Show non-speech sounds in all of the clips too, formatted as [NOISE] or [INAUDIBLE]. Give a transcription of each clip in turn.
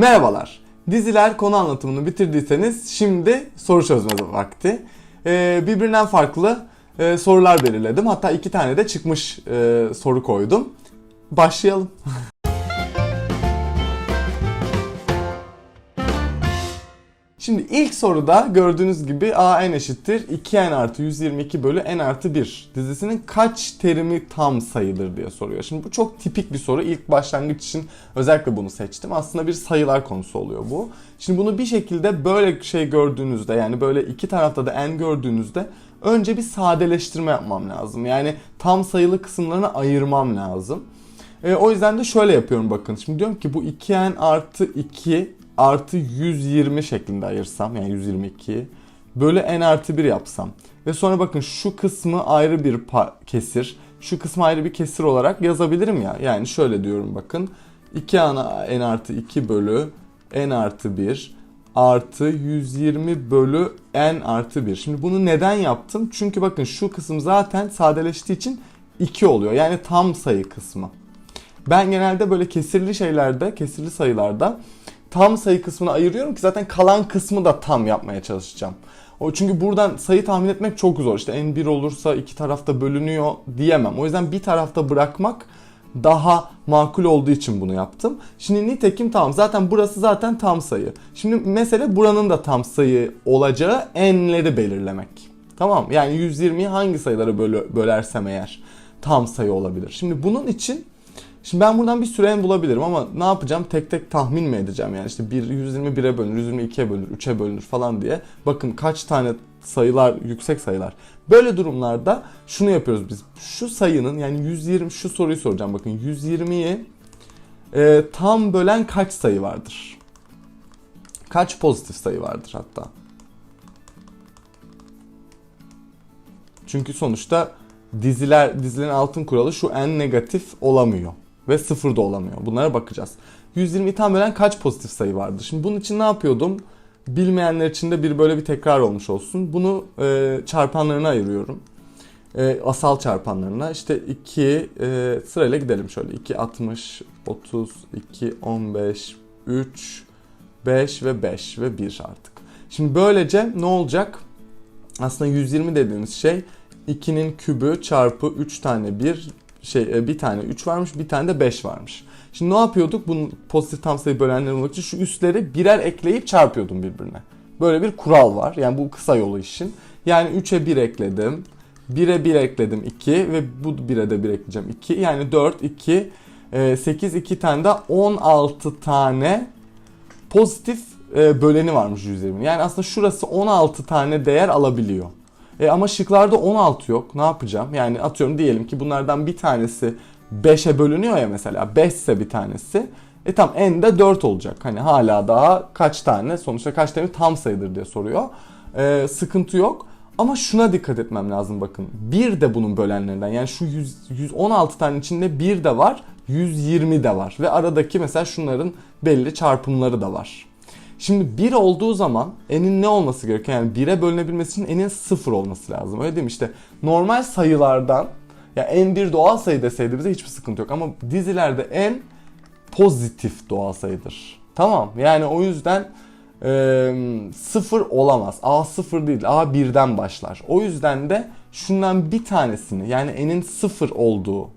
Merhabalar. Diziler konu anlatımını bitirdiyseniz şimdi soru çözme vakti. Ee, birbirinden farklı e, sorular belirledim. Hatta iki tane de çıkmış e, soru koydum. Başlayalım. [LAUGHS] Şimdi ilk soruda gördüğünüz gibi a n eşittir 2n artı 122 bölü n artı 1 dizisinin kaç terimi tam sayıdır diye soruyor. Şimdi bu çok tipik bir soru. İlk başlangıç için özellikle bunu seçtim. Aslında bir sayılar konusu oluyor bu. Şimdi bunu bir şekilde böyle şey gördüğünüzde yani böyle iki tarafta da n gördüğünüzde önce bir sadeleştirme yapmam lazım. Yani tam sayılı kısımlarını ayırmam lazım. E, o yüzden de şöyle yapıyorum bakın. Şimdi diyorum ki bu 2n artı 2 artı 120 şeklinde ayırsam yani 122 bölü n artı 1 yapsam. Ve sonra bakın şu kısmı ayrı bir kesir. Şu kısmı ayrı bir kesir olarak yazabilirim ya. Yani şöyle diyorum bakın. 2 ana n artı 2 bölü n artı 1 artı 120 bölü n artı 1 şimdi bunu neden yaptım? Çünkü bakın şu kısım zaten sadeleştiği için 2 oluyor. Yani tam sayı kısmı. Ben genelde böyle kesirli şeylerde kesirli sayılarda tam sayı kısmını ayırıyorum ki zaten kalan kısmı da tam yapmaya çalışacağım. O çünkü buradan sayı tahmin etmek çok zor. İşte n1 olursa iki tarafta bölünüyor diyemem. O yüzden bir tarafta bırakmak daha makul olduğu için bunu yaptım. Şimdi nitekim tamam zaten burası zaten tam sayı. Şimdi mesele buranın da tam sayı olacağı n'leri belirlemek. Tamam yani 120'yi hangi sayılara bölersem eğer tam sayı olabilir. Şimdi bunun için Şimdi ben buradan bir süren bulabilirim ama ne yapacağım? Tek tek tahmin mi edeceğim? Yani işte 1, 121'e bölünür, 122'ye bölünür, 3'e bölünür falan diye. Bakın kaç tane sayılar, yüksek sayılar. Böyle durumlarda şunu yapıyoruz biz. Şu sayının yani 120, şu soruyu soracağım bakın. 120'yi e, tam bölen kaç sayı vardır? Kaç pozitif sayı vardır hatta? Çünkü sonuçta diziler dizilerin altın kuralı şu en negatif olamıyor ve sıfır da olamıyor. Bunlara bakacağız. 120'yi tam bölen kaç pozitif sayı vardır? Şimdi bunun için ne yapıyordum? Bilmeyenler için de bir böyle bir tekrar olmuş olsun. Bunu e, çarpanlarına ayırıyorum. E, asal çarpanlarına. İşte 2 e, sırayla gidelim şöyle. 2, 60, 30, 2, 15, 3, 5 ve 5 ve 1 artık. Şimdi böylece ne olacak? Aslında 120 dediğimiz şey 2'nin kübü çarpı 3 tane 1 şey e, bir tane 3 varmış bir tane de 5 varmış. Şimdi ne yapıyorduk? Bunun pozitif tam sayı bölenleri bulmak için şu üstleri birer ekleyip çarpıyordum birbirine. Böyle bir kural var. Yani bu kısa yolu işin. Yani 3'e 1 ekledim. 1'e 1 ekledim 2 ve bu 1'e de 1 ekleyeceğim 2. Yani 4, 2, 8, 2 tane de 16 tane pozitif e, böleni varmış 120. Yani aslında şurası 16 tane değer alabiliyor. E ama şıklarda 16 yok. Ne yapacağım? Yani atıyorum diyelim ki bunlardan bir tanesi 5'e bölünüyor ya mesela. 5 ise bir tanesi. E tam n de 4 olacak. Hani hala daha kaç tane sonuçta kaç tane tam sayıdır diye soruyor. E, sıkıntı yok. Ama şuna dikkat etmem lazım bakın. Bir de bunun bölenlerinden. Yani şu 100, 116 tane içinde bir de var. 120 de var. Ve aradaki mesela şunların belli çarpımları da var. Şimdi 1 olduğu zaman n'in ne olması gerekiyor? Yani 1'e bölünebilmesi için n'in 0 olması lazım. Öyle değil mi? İşte normal sayılardan ya n bir doğal sayı deseydi bize hiçbir sıkıntı yok. Ama dizilerde n pozitif doğal sayıdır. Tamam. Yani o yüzden e, 0 olamaz. A 0 değil. A 1'den başlar. O yüzden de şundan bir tanesini yani n'in 0 olduğu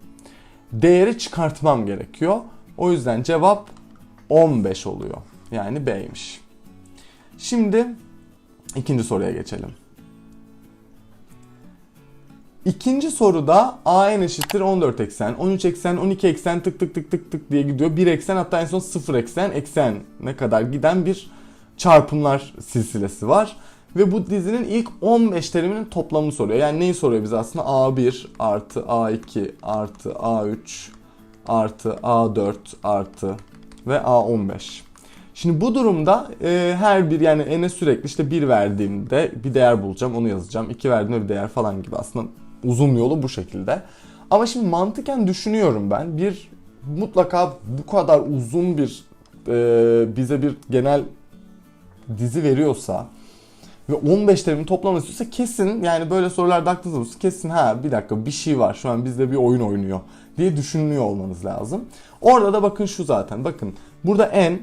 değeri çıkartmam gerekiyor. O yüzden cevap 15 oluyor. Yani B'ymiş. Şimdi ikinci soruya geçelim. İkinci soruda a eşittir 14 eksen, 13 eksen, 12 eksen tık tık tık tık tık diye gidiyor. 1 eksen hatta en son 0 eksen, eksen ne kadar giden bir çarpımlar silsilesi var. Ve bu dizinin ilk 15 teriminin toplamını soruyor. Yani neyi soruyor bize aslında? A1 artı A2 artı A3 artı A4 artı ve A15. Şimdi bu durumda e, her bir yani n'e sürekli işte bir verdiğimde bir değer bulacağım onu yazacağım. 2 verdiğimde bir değer falan gibi aslında uzun yolu bu şekilde. Ama şimdi mantıken düşünüyorum ben bir mutlaka bu kadar uzun bir e, bize bir genel dizi veriyorsa ve 15 terimin toplaması istiyorsa kesin yani böyle sorularda aklınızda kesin ha bir dakika bir şey var şu an bizde bir oyun oynuyor diye düşünüyor olmanız lazım. Orada da bakın şu zaten bakın burada n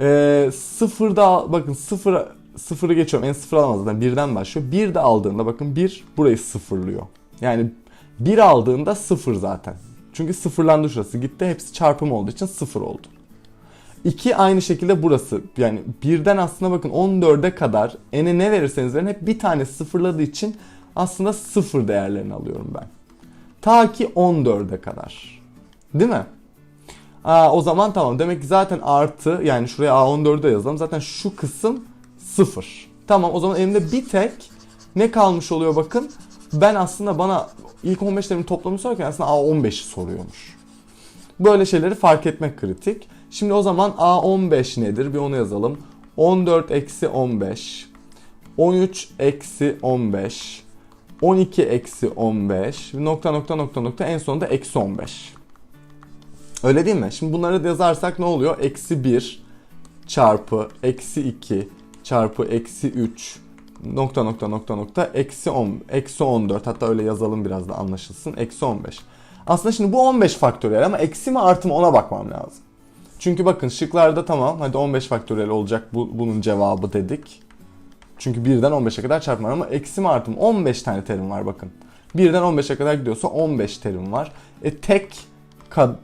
Ee, sıfırda bakın sıfır sıfırı geçiyorum. En sıfır alamaz zaten birden başlıyor. Bir de aldığında bakın bir burayı sıfırlıyor. Yani bir aldığında sıfır zaten. Çünkü sıfırlandı şurası gitti. Hepsi çarpım olduğu için sıfır oldu. 2 aynı şekilde burası. Yani birden aslında bakın 14'e kadar n'e ne verirseniz verin hep bir tane sıfırladığı için aslında sıfır değerlerini alıyorum ben. Ta ki 14'e kadar. Değil mi? Aa, o zaman tamam. Demek ki zaten artı yani şuraya A14'ü de yazalım. Zaten şu kısım sıfır. Tamam o zaman elimde bir tek ne kalmış oluyor bakın. Ben aslında bana ilk 15 terimin toplamını sorarken aslında A15'i soruyormuş. Böyle şeyleri fark etmek kritik. Şimdi o zaman A15 nedir? Bir onu yazalım. 14 eksi 15. 13 eksi 15. 12 eksi 15. Nokta nokta nokta nokta en sonunda eksi 15. Öyle değil mi? Şimdi bunları yazarsak ne oluyor? Eksi 1 çarpı eksi 2 çarpı eksi 3 nokta nokta nokta nokta eksi 10 eksi 14 hatta öyle yazalım biraz da anlaşılsın eksi 15. Aslında şimdi bu 15 faktöriyel ama eksi mi artı mı ona bakmam lazım. Çünkü bakın şıklarda tamam hadi 15 faktöriyel olacak bu, bunun cevabı dedik. Çünkü 1'den 15'e kadar çarpma ama eksi mi artı mı 15 tane terim var bakın. 1'den 15'e kadar gidiyorsa 15 terim var. E tek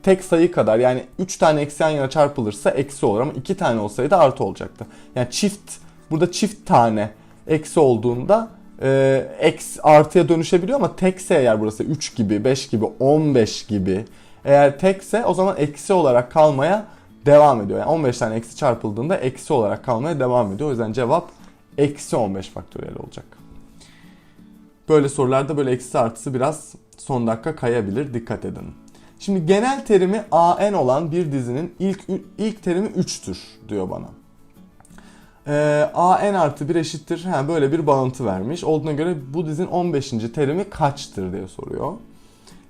tek sayı kadar yani 3 tane eksi yan yana çarpılırsa eksi olur ama 2 tane olsaydı artı olacaktı. Yani çift burada çift tane eksi olduğunda e, eksi artıya dönüşebiliyor ama tekse eğer burası 3 gibi 5 gibi 15 gibi eğer tekse o zaman eksi olarak kalmaya devam ediyor. Yani 15 tane eksi çarpıldığında eksi olarak kalmaya devam ediyor. O yüzden cevap eksi 15 faktöriyel olacak. Böyle sorularda böyle eksi artısı biraz son dakika kayabilir. Dikkat edin. Şimdi genel terimi AN olan bir dizinin ilk ilk terimi 3'tür diyor bana. Ee, AN artı 1 eşittir. Ha, böyle bir bağıntı vermiş. Olduğuna göre bu dizinin 15. terimi kaçtır diye soruyor.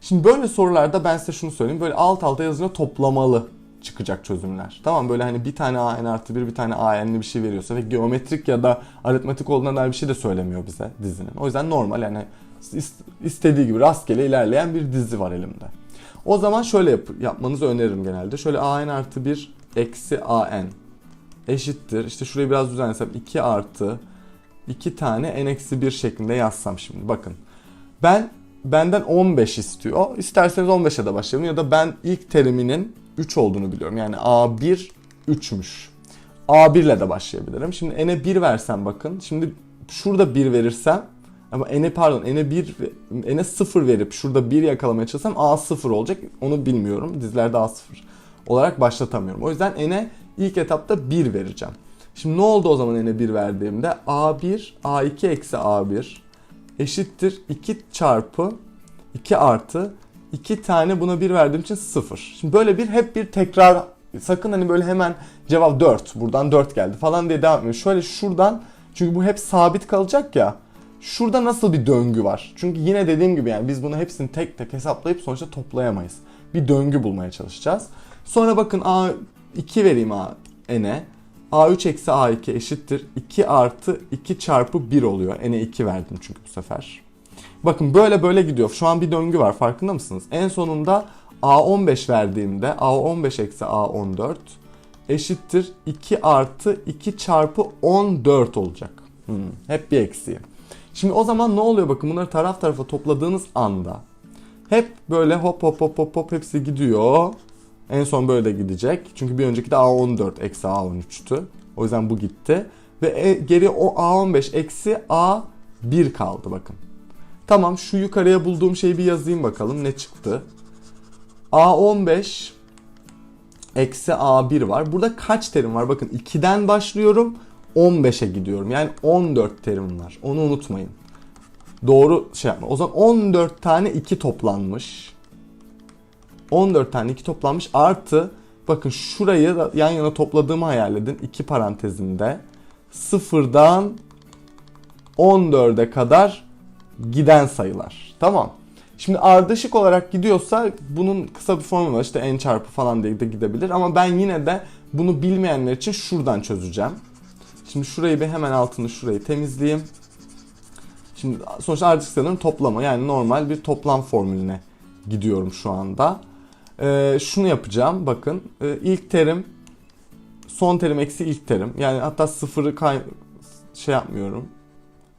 Şimdi böyle sorularda ben size şunu söyleyeyim. Böyle alt alta yazınca toplamalı çıkacak çözümler. Tamam böyle hani bir tane AN artı 1 bir tane AN'li bir şey veriyorsa ve geometrik ya da aritmetik olduğuna dair bir şey de söylemiyor bize dizinin. O yüzden normal yani istediği gibi rastgele ilerleyen bir dizi var elimde. O zaman şöyle yap yapmanızı öneririm genelde. Şöyle AN artı 1 eksi AN eşittir. İşte şurayı biraz düzenlesem 2 artı 2 tane n eksi 1 şeklinde yazsam şimdi. Bakın ben benden 15 istiyor. İsterseniz 15'e de başlayalım ya da ben ilk teriminin 3 olduğunu biliyorum. Yani A1 3'müş. A1 ile de başlayabilirim. Şimdi n'e 1 versem bakın. Şimdi şurada 1 verirsem ama n'e pardon n'e 1 n'e 0 verip şurada 1 yakalamaya çalışsam A0 olacak. Onu bilmiyorum. Dizilerde A0 olarak başlatamıyorum. O yüzden n'e ilk etapta 1 vereceğim. Şimdi ne oldu o zaman n'e 1 verdiğimde? A1 A2 eksi A1 eşittir 2 çarpı 2 artı 2 tane buna 1 verdiğim için 0. Şimdi böyle bir hep bir tekrar sakın hani böyle hemen cevap 4 buradan 4 geldi falan diye devam etmiyor. Şöyle şuradan çünkü bu hep sabit kalacak ya. Şurada nasıl bir döngü var? Çünkü yine dediğim gibi yani biz bunu hepsini tek tek hesaplayıp sonuçta toplayamayız. Bir döngü bulmaya çalışacağız. Sonra bakın A2 vereyim A n'e. A3 eksi A2 eşittir 2 artı 2 çarpı 1 oluyor. N'e 2 verdim çünkü bu sefer. Bakın böyle böyle gidiyor. Şu an bir döngü var farkında mısınız? En sonunda A15 verdiğimde A15 eksi A14 eşittir 2 artı 2 çarpı 14 olacak. Hmm, hep bir eksiği. Şimdi o zaman ne oluyor bakın bunları taraf tarafa topladığınız anda hep böyle hop hop hop hop hop hepsi gidiyor. En son böyle gidecek. Çünkü bir önceki de A14 eksi A13'tü. O yüzden bu gitti. Ve e, geri o A15 eksi A1 kaldı bakın. Tamam şu yukarıya bulduğum şeyi bir yazayım bakalım ne çıktı. A15 eksi A1 var. Burada kaç terim var? Bakın 2'den başlıyorum 15'e gidiyorum. Yani 14 terim var. Onu unutmayın. Doğru şey yapma. O zaman 14 tane 2 toplanmış. 14 tane 2 toplanmış artı bakın şurayı yan yana topladığımı hayal edin. 2 parantezinde sıfırdan 14'e kadar giden sayılar. Tamam. Şimdi ardışık olarak gidiyorsa bunun kısa bir formülü var. İşte n çarpı falan diye de gidebilir. Ama ben yine de bunu bilmeyenler için şuradan çözeceğim. Şimdi şurayı bir hemen altını şurayı temizleyeyim. Şimdi sonuçta ardışık sayıların toplamı yani normal bir toplam formülüne gidiyorum şu anda. Ee, şunu yapacağım bakın. Ee, ilk terim son terim eksi ilk terim. Yani hatta sıfırı kay şey yapmıyorum.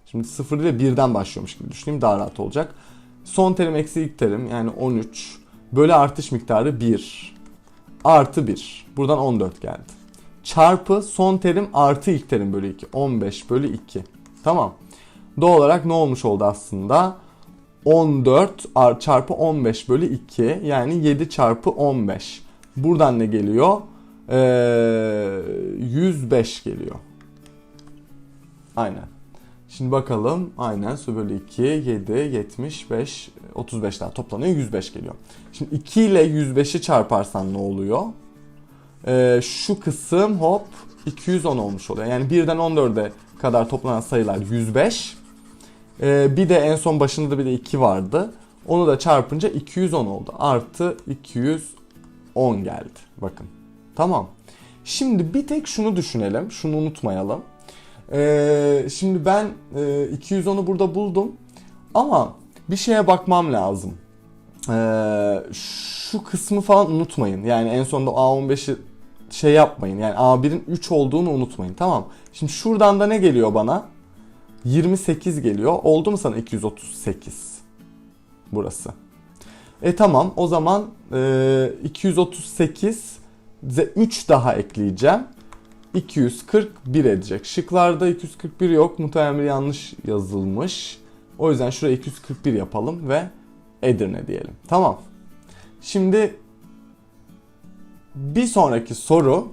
Şimdi sıfır ile birden başlıyormuş gibi düşüneyim daha rahat olacak. Son terim eksi ilk terim yani 13 bölü artış miktarı 1 artı 1. Buradan 14 geldi. Çarpı son terim artı ilk terim bölü 2. 15 bölü 2. Tamam. Doğal olarak ne olmuş oldu aslında? 14 ar- çarpı 15 bölü 2 yani 7 çarpı 15. Buradan ne geliyor? Ee, 105 geliyor. Aynen. Şimdi bakalım. Aynen su bölü 2, 7, 75, 35 daha toplanıyor 105 geliyor. Şimdi 2 ile 105'i çarparsan ne oluyor? Ee, şu kısım hop 210 olmuş oluyor. Yani 1'den 14'e kadar toplanan sayılar 105. Ee, bir de en son başında da bir de 2 vardı. Onu da çarpınca 210 oldu. Artı 210 geldi. Bakın. Tamam. Şimdi bir tek şunu düşünelim. Şunu unutmayalım. Ee, şimdi ben e, 210'u burada buldum. Ama bir şeye bakmam lazım. Ee, şu kısmı falan unutmayın. Yani en sonunda A15'i şey yapmayın. Yani A1'in 3 olduğunu unutmayın. Tamam. Şimdi şuradan da ne geliyor bana? 28 geliyor. Oldu mu sana 238? Burası. E tamam o zaman e, 238 ze 3 daha ekleyeceğim. 241 edecek. Şıklarda 241 yok. Muhtemelen yanlış yazılmış. O yüzden şuraya 241 yapalım ve Edirne diyelim. Tamam. Şimdi bir sonraki soru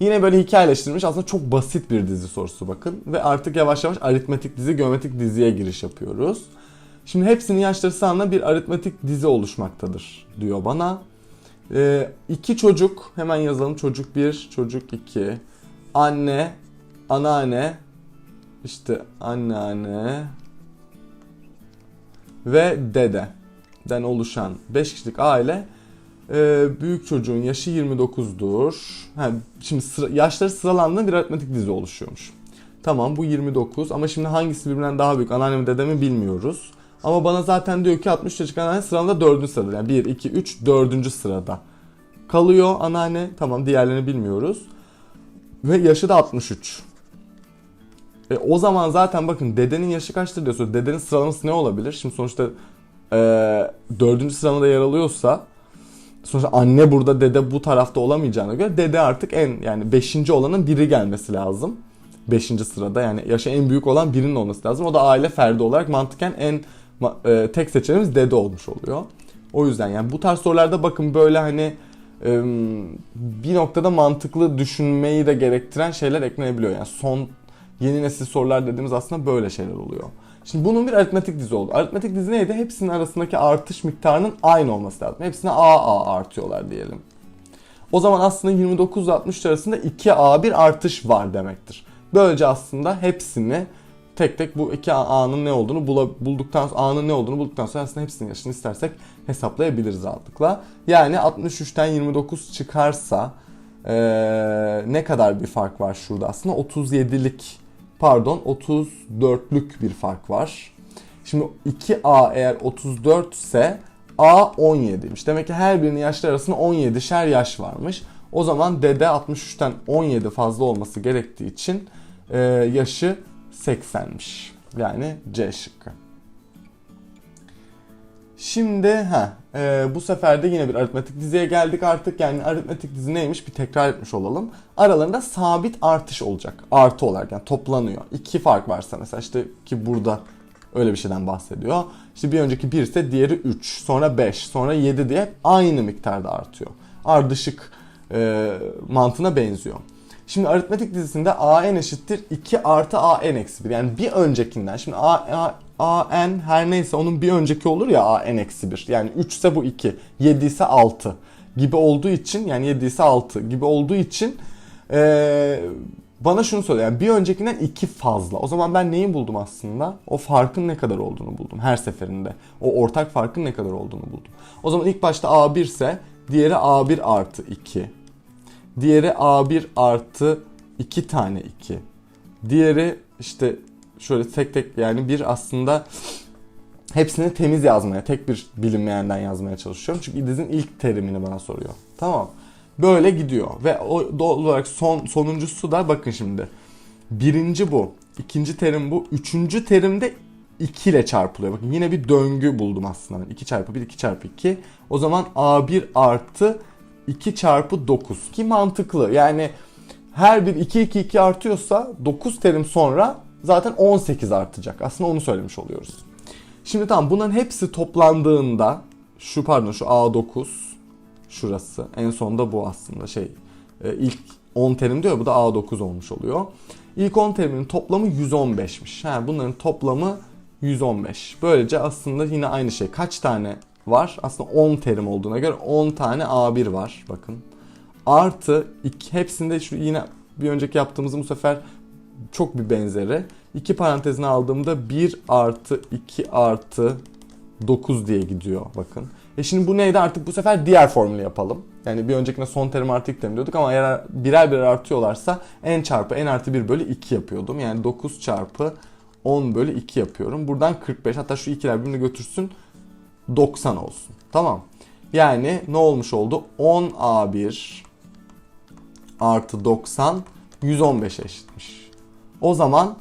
yine böyle hikayeleştirilmiş aslında çok basit bir dizi sorusu bakın. Ve artık yavaş yavaş aritmetik dizi, geometrik diziye giriş yapıyoruz. Şimdi hepsinin yaşları sağında bir aritmetik dizi oluşmaktadır diyor bana. Ee, iki çocuk hemen yazalım çocuk bir çocuk iki anne anneanne işte anneanne ve dededen oluşan 5 kişilik aile e, büyük çocuğun yaşı 29'dur. Ha, şimdi sıra, yaşları sıralandığında bir aritmetik dizi oluşuyormuş. Tamam bu 29 ama şimdi hangisi birbirinden daha büyük anneanne mi dede mi bilmiyoruz. Ama bana zaten diyor ki 60 yaşındaki anneanne sıramda 4. sırada. Yani 1, 2, 3, 4. sırada. Kalıyor anneanne. Tamam diğerlerini bilmiyoruz. Ve yaşı da 63. E, o zaman zaten bakın dedenin yaşı kaçtır diyor. soruyor. Dedenin sıralaması ne olabilir? Şimdi sonuçta e, 4. sıramada yer alıyorsa sonuçta anne burada dede bu tarafta olamayacağına göre dede artık en yani 5. olanın biri gelmesi lazım. 5. sırada yani yaşı en büyük olan birinin olması lazım. O da aile ferdi olarak mantıken en e, tek seçeneğimiz dede olmuş oluyor. O yüzden yani bu tarz sorularda bakın böyle hani e, bir noktada mantıklı düşünmeyi de gerektiren şeyler eklenebiliyor. Yani son yeni nesil sorular dediğimiz aslında böyle şeyler oluyor. Şimdi bunun bir aritmetik dizi oldu. Aritmetik dizi neydi? Hepsinin arasındaki artış miktarının aynı olması lazım. Hepsine AA artıyorlar diyelim. O zaman aslında 29 ile 63 arasında 2A bir artış var demektir. Böylece aslında hepsini tek tek bu iki A'nın ne olduğunu bulduktan sonra A'nın ne olduğunu bulduktan sonra aslında hepsinin yaşını istersek hesaplayabiliriz rahatlıkla. Yani 63'ten 29 çıkarsa ee, ne kadar bir fark var şurada aslında 37'lik pardon 34'lük bir fark var. Şimdi 2A eğer 34 ise A 17'ymiş. Demek ki her birinin yaşları arasında 17'şer yaş varmış. O zaman dede 63'ten 17 fazla olması gerektiği için e, yaşı 80'miş. Yani C şıkkı. Şimdi ha e, bu sefer de yine bir aritmetik diziye geldik artık. Yani aritmetik dizi neymiş bir tekrar etmiş olalım. Aralarında sabit artış olacak. Artı olarak yani toplanıyor. İki fark varsa mesela işte ki burada öyle bir şeyden bahsediyor. İşte bir önceki 1 ise diğeri 3, sonra 5, sonra 7 diye aynı miktarda artıyor. Ardışık e, mantığına benziyor. Şimdi aritmetik dizisinde an eşittir 2 artı an eksi 1. Yani bir öncekinden. Şimdi a, a, an her neyse onun bir önceki olur ya an eksi 1. Yani 3 ise bu 2. 7 ise 6 gibi olduğu için yani 7 ise 6 gibi olduğu için ee, bana şunu söyle yani bir öncekinden 2 fazla. O zaman ben neyi buldum aslında? O farkın ne kadar olduğunu buldum her seferinde. O ortak farkın ne kadar olduğunu buldum. O zaman ilk başta A1 ise diğeri A1 artı 2. Diğeri A1 artı 2 tane 2. Diğeri işte şöyle tek tek yani bir aslında hepsini temiz yazmaya, tek bir bilinmeyenden yazmaya çalışıyorum. Çünkü dizinin ilk terimini bana soruyor. Tamam. Böyle gidiyor ve o doğal olarak son sonuncusu da bakın şimdi. Birinci bu, ikinci terim bu, üçüncü terimde 2 ile çarpılıyor. Bakın yine bir döngü buldum aslında. 2 çarpı 1, 2 çarpı 2. O zaman A1 artı 2 çarpı 9 ki mantıklı. Yani her bir 2 2 2 artıyorsa 9 terim sonra zaten 18 artacak. Aslında onu söylemiş oluyoruz. Şimdi tamam bunların hepsi toplandığında şu pardon şu A9 şurası en sonda bu aslında şey e, ilk 10 terim diyor bu da A9 olmuş oluyor. İlk 10 terimin toplamı 115'miş. Ha, bunların toplamı 115. Böylece aslında yine aynı şey. Kaç tane var? Aslında 10 terim olduğuna göre 10 tane A1 var. Bakın. Artı iki, hepsinde şu yine bir önceki yaptığımızın bu sefer çok bir benzeri. İki parantezine aldığımda 1 artı 2 artı 9 diye gidiyor bakın. E şimdi bu neydi artık bu sefer diğer formülü yapalım. Yani bir öncekine son terim artı ilk terim diyorduk ama eğer birer birer artıyorlarsa n çarpı n artı 1 bölü 2 yapıyordum. Yani 9 çarpı 10 bölü 2 yapıyorum. Buradan 45 hatta şu ikiler birbirini götürsün 90 olsun. Tamam. Yani ne olmuş oldu? 10A1 artı 90 115 eşitmiş. O zaman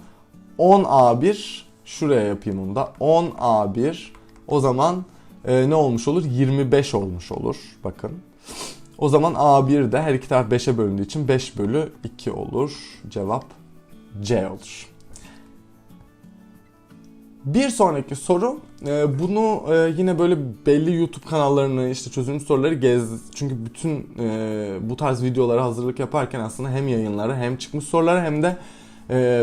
10A1 şuraya yapayım onu da. 10A1 o zaman e, ne olmuş olur? 25 olmuş olur. Bakın. O zaman A1 de her iki taraf 5'e bölündüğü için 5 bölü 2 olur. Cevap C olur. Bir sonraki soru e, bunu e, yine böyle belli YouTube kanallarını işte çözülmüş soruları gez çünkü bütün e, bu tarz videolara hazırlık yaparken aslında hem yayınları hem çıkmış soruları hem de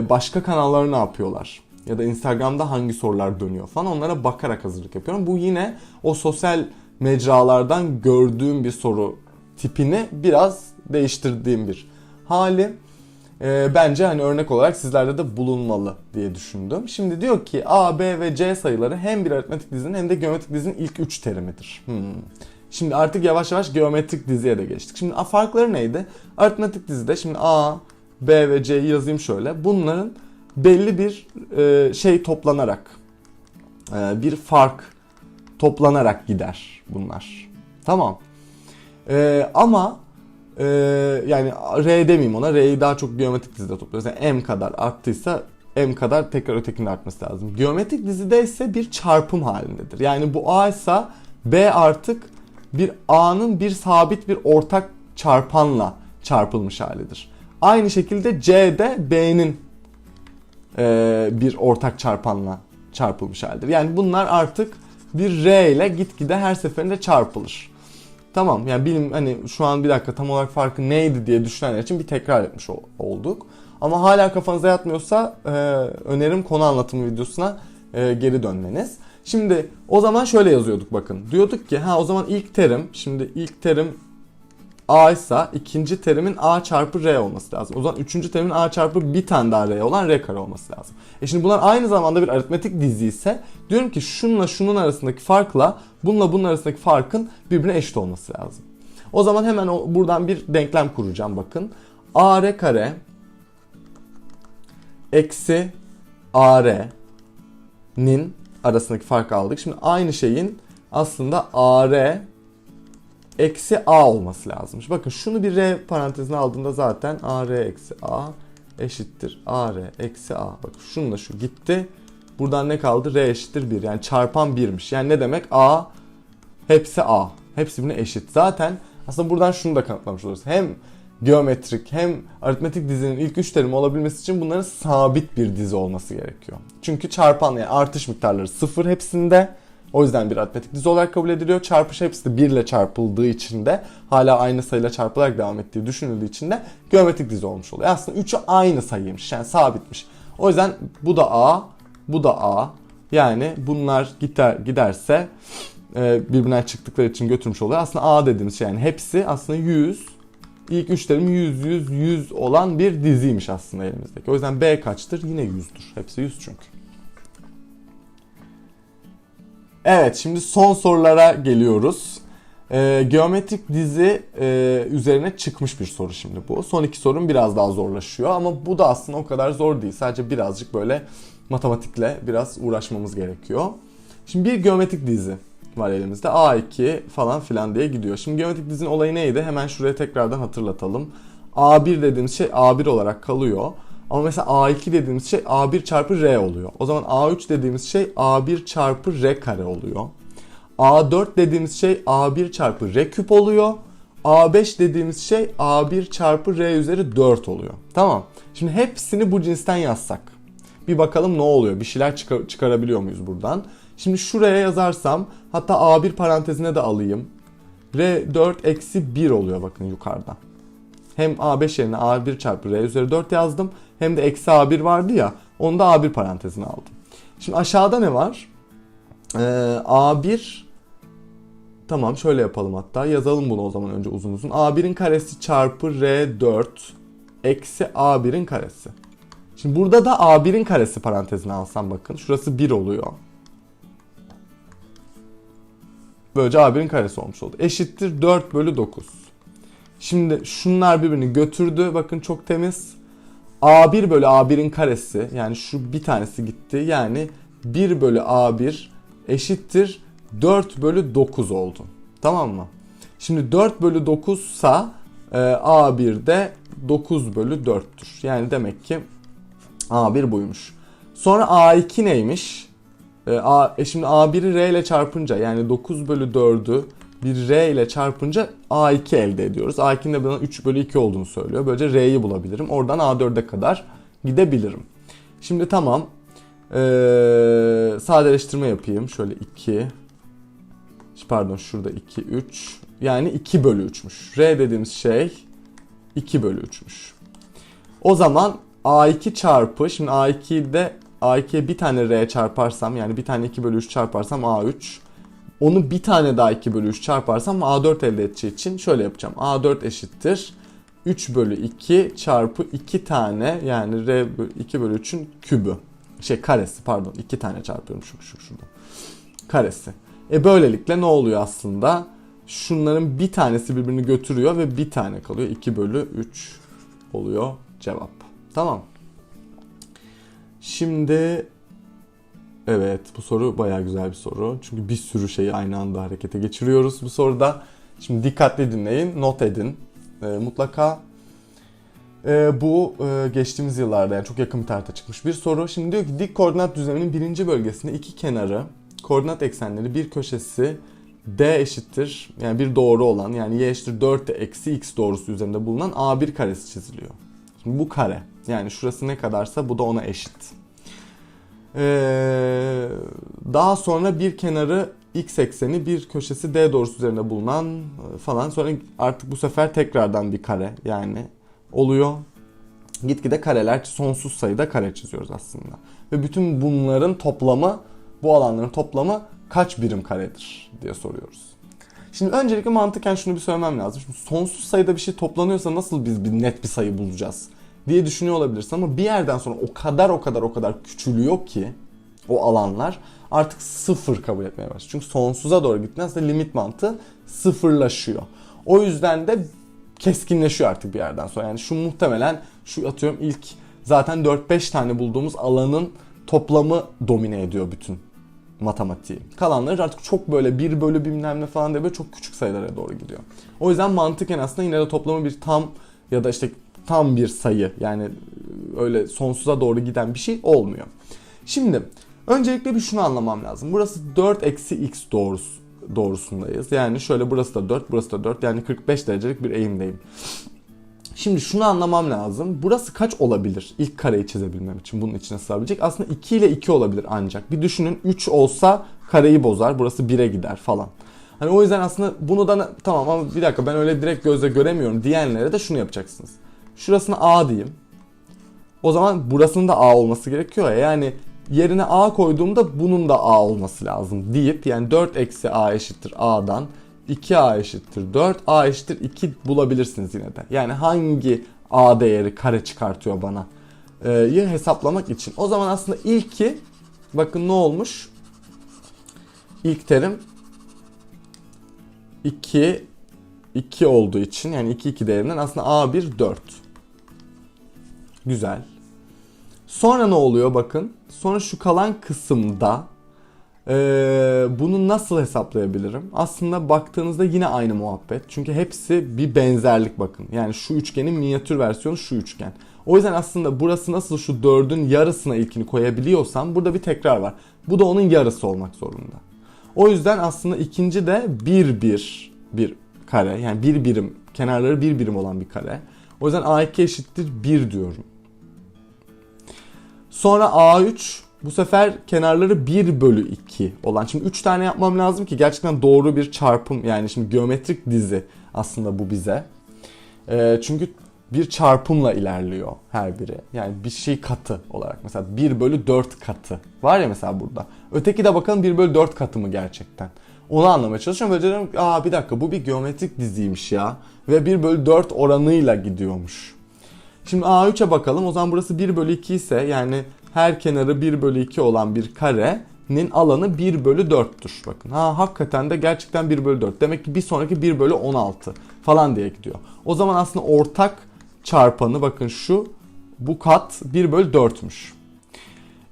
başka kanalları ne yapıyorlar ya da Instagram'da hangi sorular dönüyor falan onlara bakarak hazırlık yapıyorum. Bu yine o sosyal mecralardan gördüğüm bir soru tipini biraz değiştirdiğim bir hali e, bence hani örnek olarak sizlerde de bulunmalı diye düşündüm. Şimdi diyor ki A, B ve C sayıları hem bir aritmetik dizinin hem de geometrik dizinin ilk üç terimidir. Hmm. Şimdi artık yavaş yavaş geometrik diziye de geçtik. Şimdi farkları neydi? Aritmetik dizide şimdi A, B ve C'yi yazayım şöyle. Bunların belli bir e, şey toplanarak e, bir fark toplanarak gider bunlar. Tamam. E, ama ee, yani R demeyeyim ona. R'yi daha çok geometrik dizide topluyoruz. Yani M kadar arttıysa M kadar tekrar ötekinin artması lazım. Geometrik dizide ise bir çarpım halindedir. Yani bu A ise B artık bir A'nın bir sabit bir ortak çarpanla çarpılmış halidir. Aynı şekilde C de B'nin e, bir ortak çarpanla çarpılmış halidir. Yani bunlar artık bir R ile gitgide her seferinde çarpılır. Tamam yani bilim hani şu an bir dakika tam olarak farkı neydi diye düşünenler için bir tekrar etmiş olduk. Ama hala kafanıza yatmıyorsa e, önerim konu anlatımı videosuna e, geri dönmeniz. Şimdi o zaman şöyle yazıyorduk bakın. Diyorduk ki ha o zaman ilk terim şimdi ilk terim A ise ikinci terimin A çarpı R olması lazım. O zaman üçüncü terimin A çarpı bir tane daha R olan R kare olması lazım. E şimdi bunlar aynı zamanda bir aritmetik dizi ise diyorum ki şunla şunun arasındaki farkla bununla bunun arasındaki farkın birbirine eşit olması lazım. O zaman hemen buradan bir denklem kuracağım bakın. AR kare eksi AR'nin arasındaki farkı aldık. Şimdi aynı şeyin aslında AR eksi a olması lazımmış. Bakın şunu bir r parantezine aldığında zaten a r eksi a eşittir a r eksi a. Bakın şununla şu gitti. Buradan ne kaldı? R eşittir 1. Yani çarpan 1'miş. Yani ne demek? A hepsi A. Hepsi birbirine eşit. Zaten aslında buradan şunu da kanıtlamış oluruz. Hem geometrik hem aritmetik dizinin ilk üç terimi olabilmesi için bunların sabit bir dizi olması gerekiyor. Çünkü çarpan yani artış miktarları sıfır hepsinde o yüzden bir aritmetik dizi olarak kabul ediliyor. Çarpış hepsi de 1 ile çarpıldığı için de hala aynı sayıyla çarpılarak devam ettiği düşünüldüğü için de geometrik dizi olmuş oluyor. Aslında 3'ü aynı sayıymış yani sabitmiş. O yüzden bu da A, bu da A. Yani bunlar gider, giderse e, birbirinden çıktıkları için götürmüş oluyor. Aslında A dediğimiz şey yani hepsi aslında 100 ilk üç terim 100 100 100 olan bir diziymiş aslında elimizdeki. O yüzden B kaçtır? Yine 100'dür. Hepsi 100 çünkü. Evet şimdi son sorulara geliyoruz. Ee, geometrik dizi e, üzerine çıkmış bir soru şimdi bu. Son iki sorun biraz daha zorlaşıyor ama bu da aslında o kadar zor değil. Sadece birazcık böyle matematikle biraz uğraşmamız gerekiyor. Şimdi bir geometrik dizi. var elimizde. A2 falan filan diye gidiyor. Şimdi geometrik dizinin olayı neydi? Hemen şuraya tekrardan hatırlatalım. A1 dediğimiz şey A1 olarak kalıyor. Ama mesela A2 dediğimiz şey A1 çarpı R oluyor. O zaman A3 dediğimiz şey A1 çarpı R kare oluyor. A4 dediğimiz şey A1 çarpı R küp oluyor. A5 dediğimiz şey A1 çarpı R üzeri 4 oluyor. Tamam. Şimdi hepsini bu cinsten yazsak. Bir bakalım ne oluyor? Bir şeyler çıkar- çıkarabiliyor muyuz buradan? Şimdi şuraya yazarsam hatta A1 parantezine de alayım. R4 eksi 1 oluyor bakın yukarıda. Hem A5 yerine A1 çarpı R üzeri 4 yazdım. Hem de eksi A1 vardı ya. Onu da A1 parantezine aldım. Şimdi aşağıda ne var? Ee, A1 Tamam şöyle yapalım hatta. Yazalım bunu o zaman önce uzun uzun. A1'in karesi çarpı R4 eksi A1'in karesi. Şimdi burada da A1'in karesi parantezine alsam bakın. Şurası 1 oluyor. Böylece A1'in karesi olmuş oldu. Eşittir 4 bölü 9. Şimdi şunlar birbirini götürdü. Bakın çok temiz. A1 bölü A1'in karesi yani şu bir tanesi gitti. Yani 1 bölü A1 eşittir 4 bölü 9 oldu. Tamam mı? Şimdi 4 bölü 9 sa e, A1 de 9 bölü 4'tür. Yani demek ki A1 buymuş. Sonra A2 neymiş? E, A, e şimdi A1'i R ile çarpınca yani 9 bölü 4'ü bir R ile çarpınca A2 elde ediyoruz. A2'nin de bana 3 bölü 2 olduğunu söylüyor. Böylece R'yi bulabilirim. Oradan A4'e kadar gidebilirim. Şimdi tamam. Ee, sadeleştirme yapayım. Şöyle 2. Pardon şurada 2, 3. Yani 2 bölü 3'müş. R dediğimiz şey 2 bölü 3'müş. O zaman A2 çarpı, şimdi A2'de A2'ye bir tane R çarparsam yani bir tane 2 bölü 3 çarparsam A3. Onu bir tane daha 2 bölü 3 çarparsam A4 elde edeceği için şöyle yapacağım. A4 eşittir 3 bölü 2 çarpı 2 tane yani R 2 bölü 3'ün kübü. Şey karesi pardon 2 tane çarpıyorum şu, şu şurada. Karesi. E böylelikle ne oluyor aslında? Şunların bir tanesi birbirini götürüyor ve bir tane kalıyor. 2 bölü 3 oluyor cevap. Tamam. Şimdi evet bu soru baya güzel bir soru. Çünkü bir sürü şeyi aynı anda harekete geçiriyoruz bu soruda. Şimdi dikkatli dinleyin, not edin. E, mutlaka e, bu e, geçtiğimiz yıllarda yani çok yakın bir tarihte çıkmış bir soru. Şimdi diyor ki dik koordinat düzleminin birinci bölgesinde iki kenarı koordinat eksenleri bir köşesi d eşittir yani bir doğru olan yani y eşittir 4 eksi x doğrusu üzerinde bulunan a1 karesi çiziliyor. Şimdi bu kare yani şurası ne kadarsa bu da ona eşit. Ee, daha sonra bir kenarı x ekseni bir köşesi d doğrusu üzerinde bulunan e, falan sonra artık bu sefer tekrardan bir kare yani oluyor. Gitgide kareler sonsuz sayıda kare çiziyoruz aslında. Ve bütün bunların toplamı bu alanların toplamı kaç birim karedir diye soruyoruz. Şimdi öncelikle mantıken şunu bir söylemem lazım. Şimdi sonsuz sayıda bir şey toplanıyorsa nasıl biz bir net bir sayı bulacağız diye düşünüyor olabilirsin ama bir yerden sonra o kadar o kadar o kadar küçülüyor ki o alanlar artık sıfır kabul etmeye başlıyor. Çünkü sonsuza doğru gittiğinde limit mantığı sıfırlaşıyor. O yüzden de keskinleşiyor artık bir yerden sonra. Yani şu muhtemelen şu atıyorum ilk zaten 4-5 tane bulduğumuz alanın toplamı domine ediyor bütün matematiği. Kalanları artık çok böyle bir bölü bilmem ne falan diye böyle çok küçük sayılara doğru gidiyor. O yüzden mantıken aslında yine de toplamı bir tam ya da işte tam bir sayı yani öyle sonsuza doğru giden bir şey olmuyor. Şimdi öncelikle bir şunu anlamam lazım. Burası 4 eksi x doğrusu, doğrusundayız. Yani şöyle burası da 4 burası da 4 yani 45 derecelik bir eğimdeyim. Şimdi şunu anlamam lazım. Burası kaç olabilir? İlk kareyi çizebilmem için bunun içine sığabilecek. Aslında 2 ile 2 olabilir ancak. Bir düşünün 3 olsa kareyi bozar. Burası 1'e gider falan. Hani o yüzden aslında bunu da tamam ama bir dakika ben öyle direkt gözle göremiyorum diyenlere de şunu yapacaksınız. Şurasına A diyeyim. O zaman burasının da A olması gerekiyor ya. Yani yerine A koyduğumda bunun da A olması lazım deyip yani 4 eksi A eşittir A'dan 2A eşittir 4, A eşittir 2 bulabilirsiniz yine de. Yani hangi A değeri kare çıkartıyor bana e, hesaplamak için. O zaman aslında ilki bakın ne olmuş? İlk terim 2 2 olduğu için yani 2 2 değerinden aslında A1 4. Güzel. Sonra ne oluyor bakın? Sonra şu kalan kısımda Ee, bunu nasıl hesaplayabilirim? Aslında baktığınızda yine aynı muhabbet. Çünkü hepsi bir benzerlik bakın. Yani şu üçgenin minyatür versiyonu şu üçgen. O yüzden aslında burası nasıl şu dördün yarısına ilkini koyabiliyorsam burada bir tekrar var. Bu da onun yarısı olmak zorunda. O yüzden aslında ikinci de bir bir bir kare. Yani bir birim kenarları bir birim olan bir kare. O yüzden A2 eşittir 1 diyorum. Sonra A3 bu sefer kenarları 1 bölü 2 olan. Şimdi 3 tane yapmam lazım ki gerçekten doğru bir çarpım yani şimdi geometrik dizi aslında bu bize. Ee, çünkü bir çarpımla ilerliyor her biri. Yani bir şey katı olarak. Mesela 1 bölü 4 katı. Var ya mesela burada. Öteki de bakalım 1 bölü 4 katı mı gerçekten? Onu anlamaya çalışıyorum. Böyle diyorum aa bir dakika bu bir geometrik diziymiş ya. Ve 1 bölü 4 oranıyla gidiyormuş. Şimdi A3'e bakalım. O zaman burası 1 bölü 2 ise yani her kenarı 1 bölü 2 olan bir karenin alanı 1 bölü 4'tür. Bakın ha hakikaten de gerçekten 1 bölü 4. Demek ki bir sonraki 1 bölü 16 falan diye gidiyor. O zaman aslında ortak çarpanı bakın şu bu kat 1 bölü 4'müş.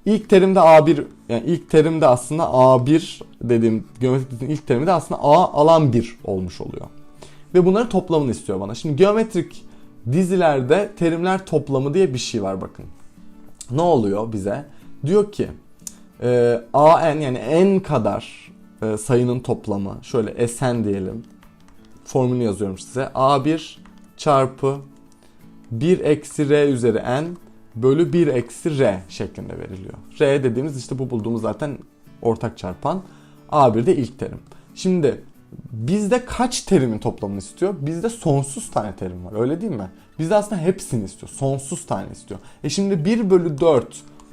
İlk terimde A1 yani ilk terimde aslında A1 dediğim geometrik dizinin ilk terimi de aslında A alan 1 olmuş oluyor. Ve bunların toplamını istiyor bana. Şimdi geometrik dizilerde terimler toplamı diye bir şey var bakın. Ne oluyor bize? Diyor ki e, an yani n kadar e, sayının toplamı şöyle sn diyelim. Formülünü yazıyorum size. a1 çarpı 1 eksi r üzeri n bölü 1 eksi r şeklinde veriliyor. r dediğimiz işte bu bulduğumuz zaten ortak çarpan. a1 de ilk terim. Şimdi bizde kaç terimin toplamını istiyor? Bizde sonsuz tane terim var öyle değil mi? Bizde aslında hepsini istiyor. Sonsuz tane istiyor. E şimdi 1 bölü 4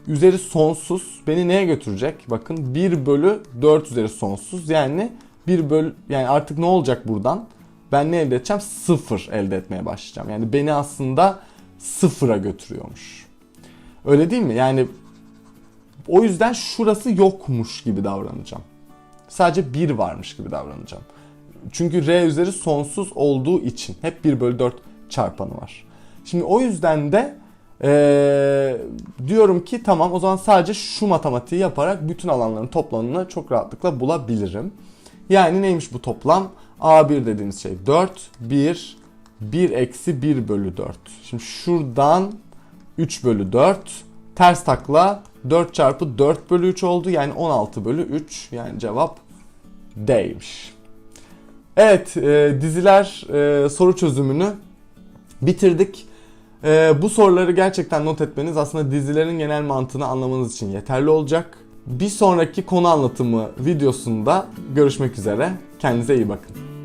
üzeri sonsuz beni neye götürecek? Bakın 1 bölü 4 üzeri sonsuz yani 1 bölü yani artık ne olacak buradan? Ben ne elde edeceğim? Sıfır elde etmeye başlayacağım. Yani beni aslında sıfıra götürüyormuş. Öyle değil mi? Yani o yüzden şurası yokmuş gibi davranacağım. Sadece 1 varmış gibi davranacağım. Çünkü r üzeri sonsuz olduğu için hep 1 bölü 4 çarpanı var. Şimdi o yüzden de ee, diyorum ki tamam o zaman sadece şu matematiği yaparak bütün alanların toplamını çok rahatlıkla bulabilirim. Yani neymiş bu toplam? A1 dediğimiz şey 4, 1, 1 eksi 1 bölü 4. Şimdi şuradan 3 bölü 4 ters takla 4 çarpı 4 bölü 3 oldu. Yani 16 bölü 3 yani cevap D'ymiş. Evet e, diziler e, soru çözümünü bitirdik. E, bu soruları gerçekten not etmeniz aslında dizilerin genel mantığını anlamanız için yeterli olacak. Bir sonraki konu anlatımı videosunda görüşmek üzere. Kendinize iyi bakın.